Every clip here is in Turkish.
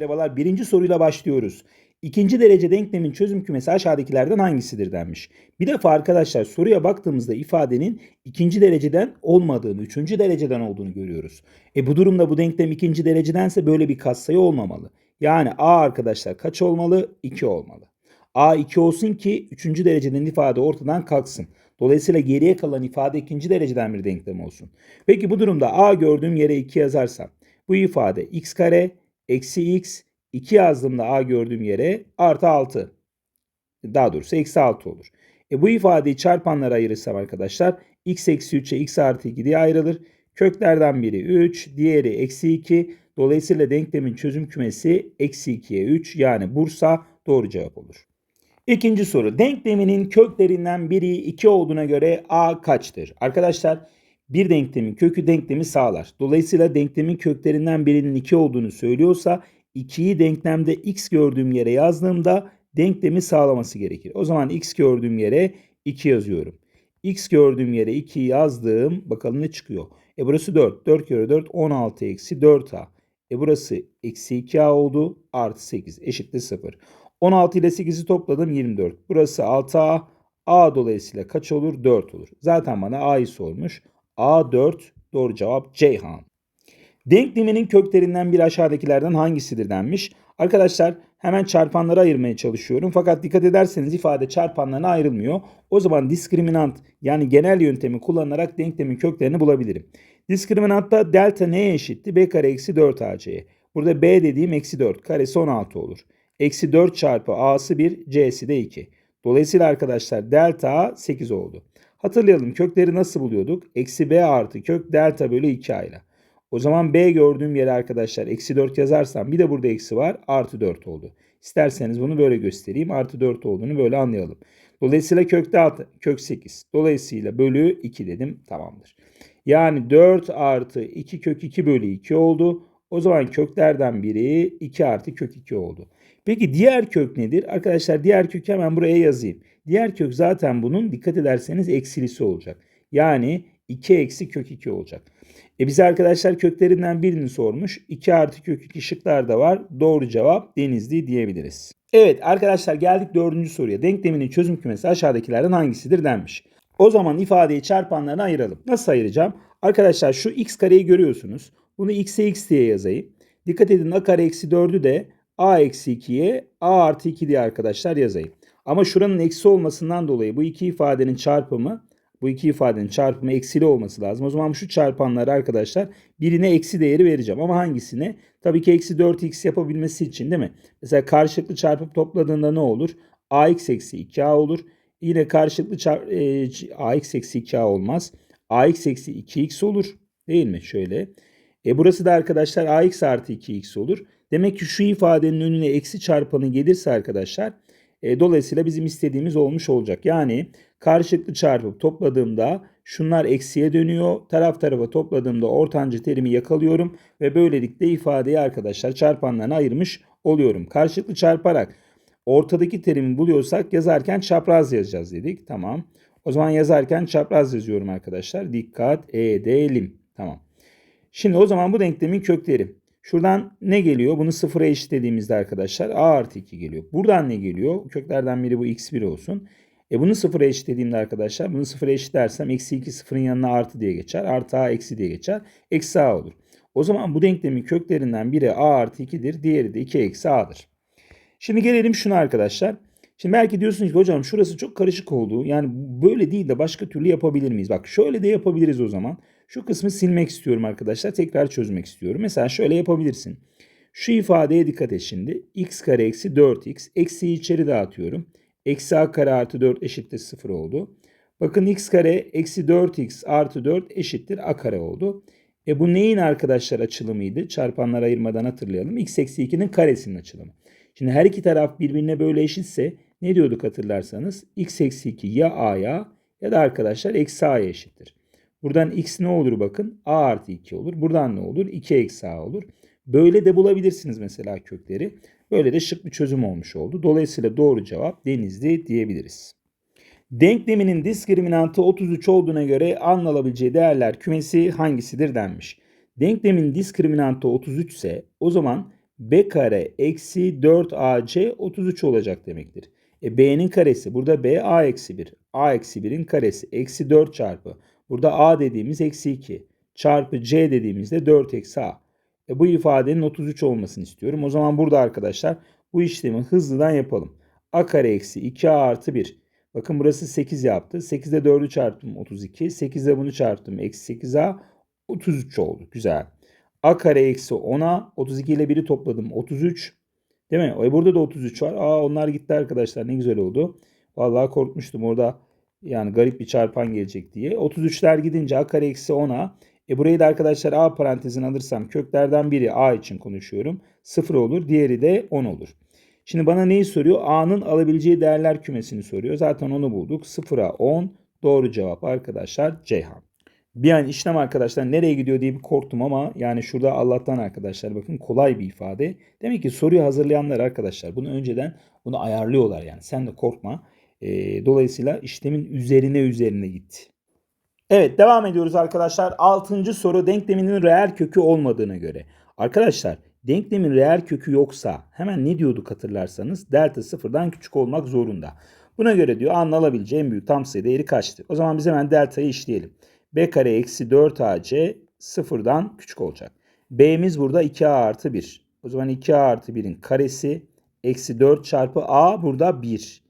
merhabalar. Birinci soruyla başlıyoruz. İkinci derece denklemin çözüm kümesi aşağıdakilerden hangisidir denmiş. Bir defa arkadaşlar soruya baktığımızda ifadenin ikinci dereceden olmadığını, üçüncü dereceden olduğunu görüyoruz. E bu durumda bu denklem ikinci derecedense böyle bir katsayı olmamalı. Yani a arkadaşlar kaç olmalı? 2 olmalı. a 2 olsun ki üçüncü dereceden ifade ortadan kalksın. Dolayısıyla geriye kalan ifade ikinci dereceden bir denklem olsun. Peki bu durumda a gördüğüm yere 2 yazarsam bu ifade x kare eksi x 2 yazdığımda a gördüğüm yere artı 6. Daha doğrusu eksi 6 olur. E bu ifadeyi çarpanlara ayırırsam arkadaşlar x eksi 3'e x artı 2 diye ayrılır. Köklerden biri 3, diğeri eksi 2. Dolayısıyla denklemin çözüm kümesi eksi 2'ye 3 yani Bursa doğru cevap olur. İkinci soru. Denkleminin köklerinden biri 2 olduğuna göre a kaçtır? Arkadaşlar bir denklemin kökü denklemi sağlar. Dolayısıyla denklemin köklerinden birinin 2 olduğunu söylüyorsa 2'yi denklemde x gördüğüm yere yazdığımda denklemi sağlaması gerekir. O zaman x gördüğüm yere 2 yazıyorum. x gördüğüm yere 2 yazdım. Bakalım ne çıkıyor. E burası 4. 4 kere 4 16 eksi 4a. E burası eksi 2a oldu. Artı 8 eşittir 0. 16 ile 8'i topladım 24. Burası 6a. a dolayısıyla kaç olur? 4 olur. Zaten bana a'yı sormuş. A 4 doğru cevap Ceyhan. Denkleminin köklerinden biri aşağıdakilerden hangisidir denmiş. Arkadaşlar hemen çarpanlara ayırmaya çalışıyorum. Fakat dikkat ederseniz ifade çarpanlarına ayrılmıyor. O zaman diskriminant yani genel yöntemi kullanarak denklemin köklerini bulabilirim. Diskriminantta delta neye eşitti? b kare eksi 4 ac'ye. Burada b dediğim eksi 4 karesi 16 olur. Eksi 4 çarpı a'sı 1 c'si de 2. Dolayısıyla arkadaşlar delta a 8 oldu. Hatırlayalım kökleri nasıl buluyorduk? Eksi b artı kök delta bölü 2 a ile. O zaman b gördüğüm yere arkadaşlar eksi 4 yazarsam bir de burada eksi var artı 4 oldu. İsterseniz bunu böyle göstereyim. Artı 4 olduğunu böyle anlayalım. Dolayısıyla kökte 6, kök 8. Dolayısıyla bölü 2 dedim tamamdır. Yani 4 artı 2 kök 2 bölü 2 oldu. O zaman köklerden biri 2 artı kök 2 oldu. Peki diğer kök nedir? Arkadaşlar diğer kök hemen buraya yazayım. Diğer kök zaten bunun dikkat ederseniz eksilisi olacak. Yani 2 eksi kök 2 olacak. E bize arkadaşlar köklerinden birini sormuş. 2 artı kök 2 şıklarda var. Doğru cevap Denizli diyebiliriz. Evet arkadaşlar geldik dördüncü soruya. Denkleminin çözüm kümesi aşağıdakilerden hangisidir denmiş. O zaman ifadeyi çarpanlarına ayıralım. Nasıl ayıracağım? Arkadaşlar şu x kareyi görüyorsunuz. Bunu x'e x diye yazayım. Dikkat edin a kare eksi 4'ü de a eksi 2'ye a artı 2 diye arkadaşlar yazayım. Ama şuranın eksi olmasından dolayı bu iki ifadenin çarpımı bu iki ifadenin çarpımı eksili olması lazım. O zaman şu çarpanları arkadaşlar birine eksi değeri vereceğim. Ama hangisine? Tabii ki eksi 4x yapabilmesi için değil mi? Mesela karşılıklı çarpıp topladığında ne olur? ax eksi 2a olur. Yine karşılıklı çarp, e, ax eksi 2a olmaz. ax eksi 2x olur. Değil mi? Şöyle. E burası da arkadaşlar ax artı 2x olur. Demek ki şu ifadenin önüne eksi çarpanı gelirse arkadaşlar e, dolayısıyla bizim istediğimiz olmuş olacak. Yani karşılıklı çarpıp topladığımda şunlar eksiye dönüyor. Taraf tarafa topladığımda ortancı terimi yakalıyorum ve böylelikle ifadeyi arkadaşlar çarpanlarına ayırmış oluyorum. Karşılıklı çarparak ortadaki terimi buluyorsak yazarken çapraz yazacağız dedik. Tamam. O zaman yazarken çapraz yazıyorum arkadaşlar. Dikkat edelim. Tamam. Şimdi o zaman bu denklemin kökleri. Şuradan ne geliyor? Bunu sıfıra eşitlediğimizde arkadaşlar a artı 2 geliyor. Buradan ne geliyor? Köklerden biri bu x1 olsun. E bunu sıfıra eşitlediğimde arkadaşlar bunu sıfıra eşitlersem eksi 2 sıfırın yanına artı diye geçer. Artı a eksi diye geçer. Eksi a olur. O zaman bu denklemin köklerinden biri a artı 2'dir. Diğeri de 2 eksi a'dır. Şimdi gelelim şuna arkadaşlar. Şimdi belki diyorsunuz ki hocam şurası çok karışık oldu. Yani böyle değil de başka türlü yapabilir miyiz? Bak şöyle de yapabiliriz o zaman. Şu kısmı silmek istiyorum arkadaşlar. Tekrar çözmek istiyorum. Mesela şöyle yapabilirsin. Şu ifadeye dikkat et şimdi. x kare eksi 4x. Eksiyi içeri dağıtıyorum. Eksi a kare artı 4 eşittir 0 oldu. Bakın x kare eksi 4x artı 4 eşittir a kare oldu. E bu neyin arkadaşlar açılımıydı? Çarpanlar ayırmadan hatırlayalım. x eksi 2'nin karesinin açılımı. Şimdi her iki taraf birbirine böyle eşitse ne diyorduk hatırlarsanız? x eksi 2 ya a'ya ya da arkadaşlar eksi a'ya eşittir. Buradan x ne olur bakın? a artı 2 olur. Buradan ne olur? 2 eksi a olur. Böyle de bulabilirsiniz mesela kökleri. Böyle de şık bir çözüm olmuş oldu. Dolayısıyla doğru cevap denizli diyebiliriz. Denkleminin diskriminantı 33 olduğuna göre anlanabileceği değerler kümesi hangisidir denmiş. Denklemin diskriminantı 33 ise o zaman b kare eksi 4ac 33 olacak demektir. E b'nin karesi burada b a eksi 1. a eksi 1'in karesi eksi 4 çarpı. Burada a dediğimiz eksi 2 çarpı c dediğimizde 4 eksi a. E bu ifadenin 33 olmasını istiyorum. O zaman burada arkadaşlar bu işlemi hızlıdan yapalım. a kare eksi 2a artı 1. Bakın burası 8 yaptı. 8'de 4'ü çarptım 32. 8'de bunu çarptım. Eksi 8a 33 oldu. Güzel. a kare eksi 10a 32 ile 1'i topladım. 33. Değil mi? E burada da 33 var. Aa onlar gitti arkadaşlar. Ne güzel oldu. Vallahi korkmuştum orada. Yani garip bir çarpan gelecek diye. 33'ler gidince a kare eksi 10a. E burayı da arkadaşlar a parantezine alırsam köklerden biri a için konuşuyorum. 0 olur. Diğeri de 10 olur. Şimdi bana neyi soruyor? A'nın alabileceği değerler kümesini soruyor. Zaten onu bulduk. 0'a 10. Doğru cevap arkadaşlar Ceyhan. Bir an işlem arkadaşlar nereye gidiyor diye bir korktum ama yani şurada Allah'tan arkadaşlar bakın kolay bir ifade. Demek ki soruyu hazırlayanlar arkadaşlar bunu önceden bunu ayarlıyorlar yani sen de korkma. Ee, dolayısıyla işlemin üzerine üzerine git. Evet devam ediyoruz arkadaşlar. Altıncı soru denkleminin reel kökü olmadığına göre. Arkadaşlar denklemin reel kökü yoksa hemen ne diyorduk hatırlarsanız delta sıfırdan küçük olmak zorunda. Buna göre diyor en büyük tam sayı değeri kaçtır? O zaman biz hemen deltayı işleyelim. B kare eksi 4AC sıfırdan küçük olacak. B'miz burada 2A artı 1. O zaman 2A artı 1'in karesi eksi 4 çarpı A burada 1.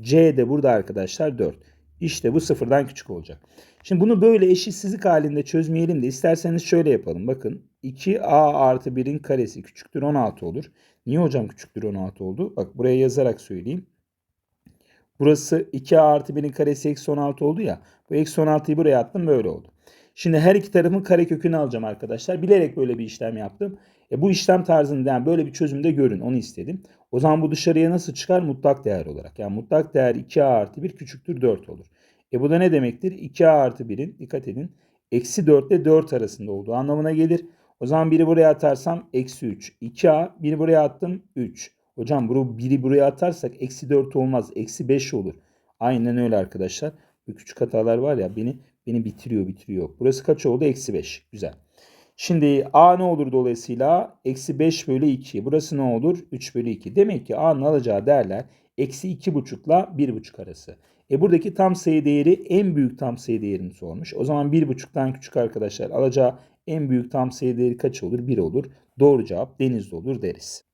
C de burada arkadaşlar 4. İşte bu sıfırdan küçük olacak. Şimdi bunu böyle eşitsizlik halinde çözmeyelim de isterseniz şöyle yapalım. Bakın 2a artı 1'in karesi küçüktür 16 olur. Niye hocam küçüktür 16 oldu? Bak buraya yazarak söyleyeyim. Burası 2a artı 1'in karesi eksi 16 oldu ya. Bu eksi 16'yı buraya attım böyle oldu. Şimdi her iki tarafın karekökünü alacağım arkadaşlar. Bilerek böyle bir işlem yaptım. E bu işlem tarzında yani böyle bir çözümde görün onu istedim. O zaman bu dışarıya nasıl çıkar? Mutlak değer olarak. Yani mutlak değer 2a artı 1 küçüktür 4 olur. E bu da ne demektir? 2a artı 1'in dikkat edin eksi 4 ile 4 arasında olduğu anlamına gelir. O zaman biri buraya atarsam eksi 3. 2a biri buraya attım 3. Hocam bunu biri buraya atarsak eksi 4 olmaz. Eksi 5 olur. Aynen öyle arkadaşlar. Bu küçük hatalar var ya beni beni bitiriyor bitiriyor. Burası kaç oldu? Eksi 5. Güzel. Şimdi a ne olur dolayısıyla? Eksi 5 bölü 2. Burası ne olur? 3 bölü 2. Demek ki a'nın alacağı değerler eksi 2,5 ile 1,5 arası. E buradaki tam sayı değeri en büyük tam sayı değerini sormuş. O zaman 1,5'tan küçük arkadaşlar alacağı en büyük tam sayı değeri kaç olur? 1 olur. Doğru cevap denizde olur deriz.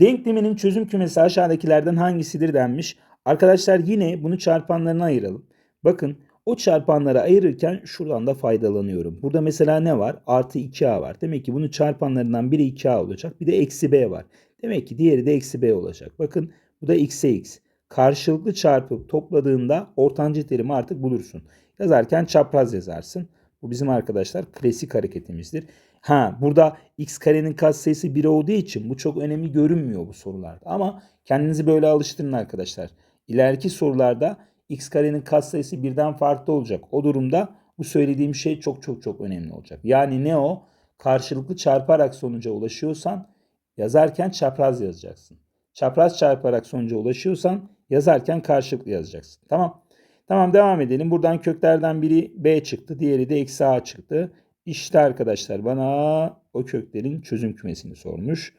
Denkleminin çözüm kümesi aşağıdakilerden hangisidir denmiş. Arkadaşlar yine bunu çarpanlarına ayıralım. Bakın o çarpanları ayırırken şuradan da faydalanıyorum. Burada mesela ne var? Artı 2a var. Demek ki bunun çarpanlarından biri 2a olacak. Bir de eksi b var. Demek ki diğeri de eksi b olacak. Bakın bu da x'e x. Karşılıklı çarpıp topladığında ortancı terimi artık bulursun. Yazarken çapraz yazarsın. Bu bizim arkadaşlar klasik hareketimizdir. Ha burada x karenin katsayısı 1 olduğu için bu çok önemli görünmüyor bu sorularda. Ama kendinizi böyle alıştırın arkadaşlar. İleriki sorularda x karenin katsayısı birden farklı olacak. O durumda bu söylediğim şey çok çok çok önemli olacak. Yani ne o? Karşılıklı çarparak sonuca ulaşıyorsan yazarken çapraz yazacaksın. Çapraz çarparak sonuca ulaşıyorsan yazarken karşılıklı yazacaksın. Tamam. Tamam devam edelim. Buradan köklerden biri b çıktı. Diğeri de eksi a çıktı. İşte arkadaşlar bana o köklerin çözüm kümesini sormuş.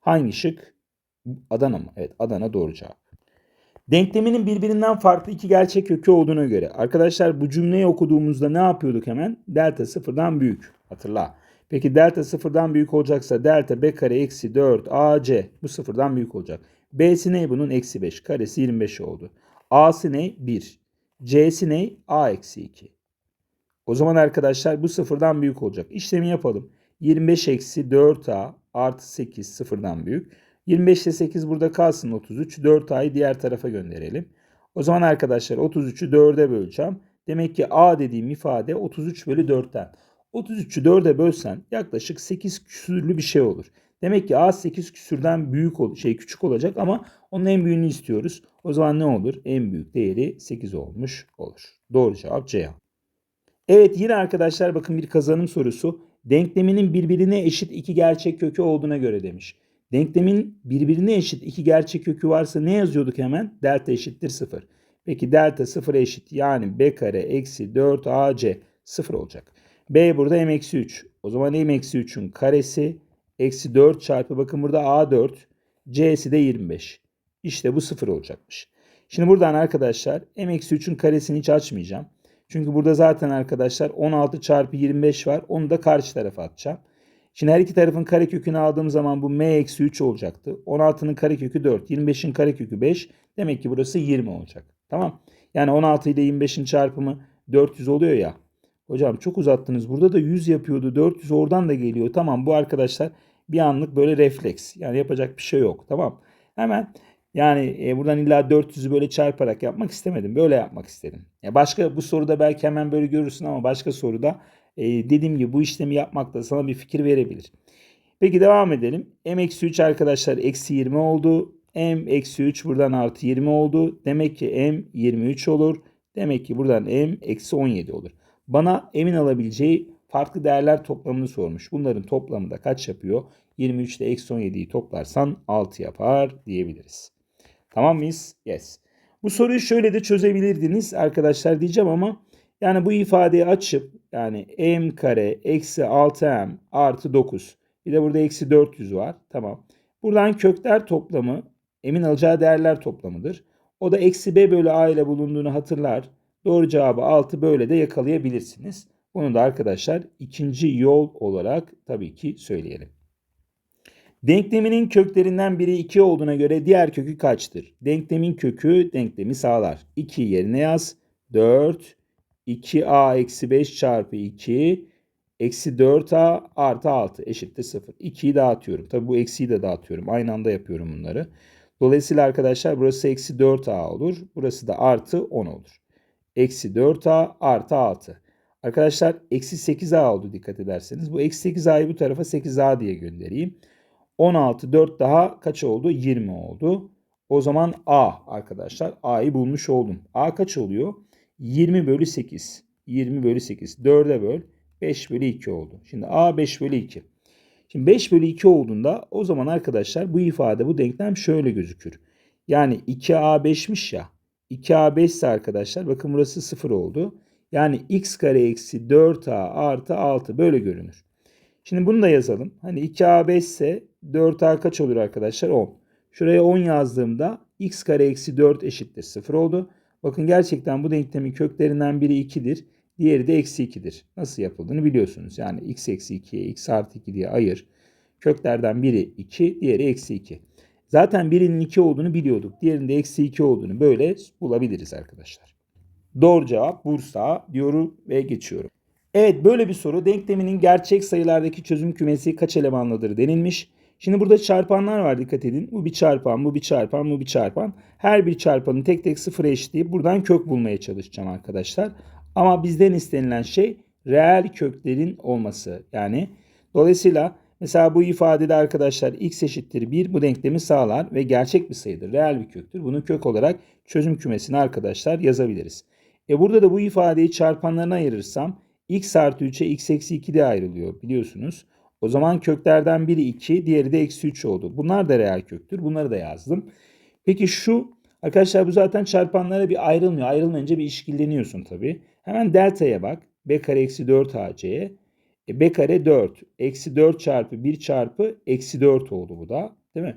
Hangi şık? Adana mı? Evet Adana doğru cevap. Denkleminin birbirinden farklı iki gerçek kökü olduğuna göre arkadaşlar bu cümleyi okuduğumuzda ne yapıyorduk hemen? Delta sıfırdan büyük. Hatırla. Peki delta sıfırdan büyük olacaksa delta b kare eksi 4 ac bu sıfırdan büyük olacak. B'si ne bunun? Eksi 5. Karesi 25 oldu. A'sı ne? 1. C'si ne? A eksi 2. O zaman arkadaşlar bu sıfırdan büyük olacak. İşlemi yapalım. 25 eksi 4A artı 8 sıfırdan büyük. 25 ile 8 burada kalsın 33. 4A'yı diğer tarafa gönderelim. O zaman arkadaşlar 33'ü 4'e böleceğim. Demek ki A dediğim ifade 33 bölü 4'ten. 33'ü 4'e bölsen yaklaşık 8 küsürlü bir şey olur. Demek ki A 8 küsürden büyük şey küçük olacak ama onun en büyüğünü istiyoruz. O zaman ne olur? En büyük değeri 8 olmuş olur. Doğru cevap C. Evet yine arkadaşlar bakın bir kazanım sorusu. Denkleminin birbirine eşit iki gerçek kökü olduğuna göre demiş. Denklemin birbirine eşit iki gerçek kökü varsa ne yazıyorduk hemen? Delta eşittir 0. Peki delta 0 eşit yani b kare eksi 4 ac 0 olacak. b burada m eksi 3. O zaman m eksi 3'ün karesi eksi 4 çarpı bakın burada A4 C'si de 25. İşte bu sıfır olacakmış. Şimdi buradan arkadaşlar m eksi 3'ün karesini hiç açmayacağım. Çünkü burada zaten arkadaşlar 16 çarpı 25 var. Onu da karşı tarafa atacağım. Şimdi her iki tarafın karekökünü aldığım zaman bu m eksi 3 olacaktı. 16'nın karekökü 4. 25'in karekökü 5. Demek ki burası 20 olacak. Tamam. Yani 16 ile 25'in çarpımı 400 oluyor ya. Hocam çok uzattınız. Burada da 100 yapıyordu. 400 oradan da geliyor. Tamam bu arkadaşlar bir anlık böyle refleks. Yani yapacak bir şey yok. Tamam. Hemen yani e, buradan illa 400'ü böyle çarparak yapmak istemedim. Böyle yapmak istedim. Ya başka bu soruda belki hemen böyle görürsün ama başka soruda e, dediğim gibi bu işlemi yapmak da sana bir fikir verebilir. Peki devam edelim. m eksi 3 arkadaşlar eksi 20 oldu. m eksi 3 buradan artı 20 oldu. Demek ki m 23 olur. Demek ki buradan m eksi 17 olur. Bana m'in alabileceği farklı değerler toplamını sormuş. Bunların toplamı da kaç yapıyor? 23 ile eksi 17'yi toplarsan 6 yapar diyebiliriz. Tamam mıyız? Yes. Bu soruyu şöyle de çözebilirdiniz arkadaşlar diyeceğim ama yani bu ifadeyi açıp yani m kare eksi 6m artı 9 bir de burada eksi 400 var. Tamam. Buradan kökler toplamı m'in alacağı değerler toplamıdır. O da eksi b bölü a ile bulunduğunu hatırlar. Doğru cevabı 6 böyle de yakalayabilirsiniz. Bunu da arkadaşlar ikinci yol olarak tabii ki söyleyelim. Denkleminin köklerinden biri 2 olduğuna göre diğer kökü kaçtır? Denklemin kökü denklemi sağlar. 2 yerine yaz. 4 2a eksi 5 çarpı 2 eksi 4a artı 6 eşittir 0. 2'yi dağıtıyorum. Tabi bu eksiyi de dağıtıyorum. Aynı anda yapıyorum bunları. Dolayısıyla arkadaşlar burası eksi 4a olur. Burası da artı 10 olur. Eksi 4a artı 6. Arkadaşlar eksi 8a oldu dikkat ederseniz. Bu eksi 8a'yı bu tarafa 8a diye göndereyim. 16 4 daha kaç oldu? 20 oldu. O zaman A arkadaşlar. A'yı bulmuş oldum. A kaç oluyor? 20 bölü 8. 20 bölü 8. 4'e böl. 5 bölü 2 oldu. Şimdi A 5 bölü 2. Şimdi 5 bölü 2 olduğunda o zaman arkadaşlar bu ifade bu denklem şöyle gözükür. Yani 2A 5'miş ya. 2A 5 ise arkadaşlar bakın burası 0 oldu. Yani x kare eksi 4A artı 6 böyle görünür. Şimdi bunu da yazalım. Hani 2A 5 ise 4A kaç olur arkadaşlar? 10. Şuraya 10 yazdığımda x kare eksi 4 eşittir 0 oldu. Bakın gerçekten bu denklemin köklerinden biri 2'dir. Diğeri de eksi 2'dir. Nasıl yapıldığını biliyorsunuz. Yani x eksi 2'ye x artı 2 diye ayır. Köklerden biri 2, diğeri eksi 2. Zaten birinin 2 olduğunu biliyorduk. Diğerinde eksi 2 olduğunu böyle bulabiliriz arkadaşlar. Doğru cevap Bursa diyorum ve geçiyorum. Evet böyle bir soru. Denkleminin gerçek sayılardaki çözüm kümesi kaç elemanlıdır denilmiş. Şimdi burada çarpanlar var dikkat edin. Bu bir çarpan, bu bir çarpan, bu bir çarpan. Her bir çarpanı tek tek sıfıra eşitleyip buradan kök bulmaya çalışacağım arkadaşlar. Ama bizden istenilen şey reel köklerin olması. Yani dolayısıyla mesela bu ifadede arkadaşlar x eşittir 1 bu denklemi sağlar ve gerçek bir sayıdır. Reel bir köktür. Bunu kök olarak çözüm kümesine arkadaşlar yazabiliriz. E burada da bu ifadeyi çarpanlarına ayırırsam x artı 3'e x eksi 2 de ayrılıyor biliyorsunuz. O zaman köklerden biri 2, diğeri de eksi 3 oldu. Bunlar da reel köktür. Bunları da yazdım. Peki şu arkadaşlar bu zaten çarpanlara bir ayrılmıyor. Ayrılmayınca bir işkilleniyorsun tabii. Hemen delta'ya bak. b kare eksi 4 ac'ye. E, b kare 4. Eksi 4 çarpı 1 çarpı eksi 4 oldu bu da. Değil mi?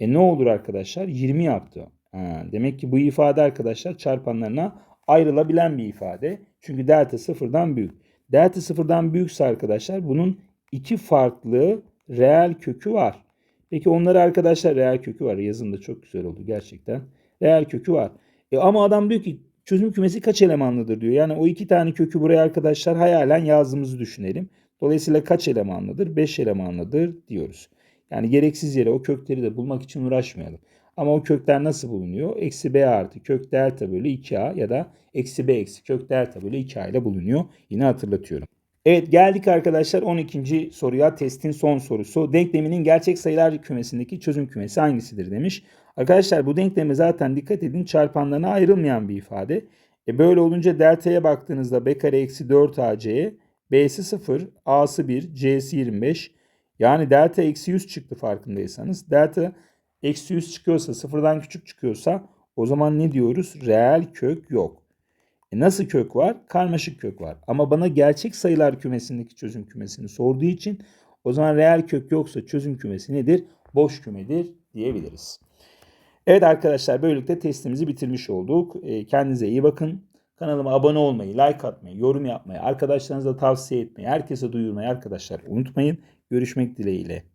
E ne olur arkadaşlar? 20 yaptı. Ha, demek ki bu ifade arkadaşlar çarpanlarına ayrılabilen bir ifade. Çünkü delta sıfırdan büyük. Delta sıfırdan büyükse arkadaşlar bunun iki farklı reel kökü var. Peki onları arkadaşlar reel kökü var. Yazın da çok güzel oldu gerçekten. Reel kökü var. E ama adam diyor ki çözüm kümesi kaç elemanlıdır diyor. Yani o iki tane kökü buraya arkadaşlar hayalen yazdığımızı düşünelim. Dolayısıyla kaç elemanlıdır? 5 elemanlıdır diyoruz. Yani gereksiz yere o kökleri de bulmak için uğraşmayalım. Ama o kökler nasıl bulunuyor? Eksi b artı kök delta bölü 2a ya da eksi b eksi kök delta bölü 2a ile bulunuyor. Yine hatırlatıyorum. Evet geldik arkadaşlar 12. soruya testin son sorusu. Denkleminin gerçek sayılar kümesindeki çözüm kümesi hangisidir demiş. Arkadaşlar bu denkleme zaten dikkat edin çarpanlarına ayrılmayan bir ifade. E böyle olunca delta'ya baktığınızda b kare eksi 4ac'ye b'si 0, a'sı 1, c'si 25. Yani delta eksi 100 çıktı farkındaysanız. Delta eksi 100 çıkıyorsa sıfırdan küçük çıkıyorsa o zaman ne diyoruz? Reel kök yok. E nasıl kök var? Karmaşık kök var. Ama bana gerçek sayılar kümesindeki çözüm kümesini sorduğu için O zaman reel kök yoksa çözüm kümesi nedir? Boş kümedir diyebiliriz. Evet arkadaşlar böylelikle testimizi bitirmiş olduk. Ee, Kendinize iyi bakın. Kanalıma abone olmayı, like atmayı, yorum yapmayı, arkadaşlarınıza tavsiye etmeyi, herkese duyurmayı arkadaşlar unutmayın. Görüşmek dileğiyle.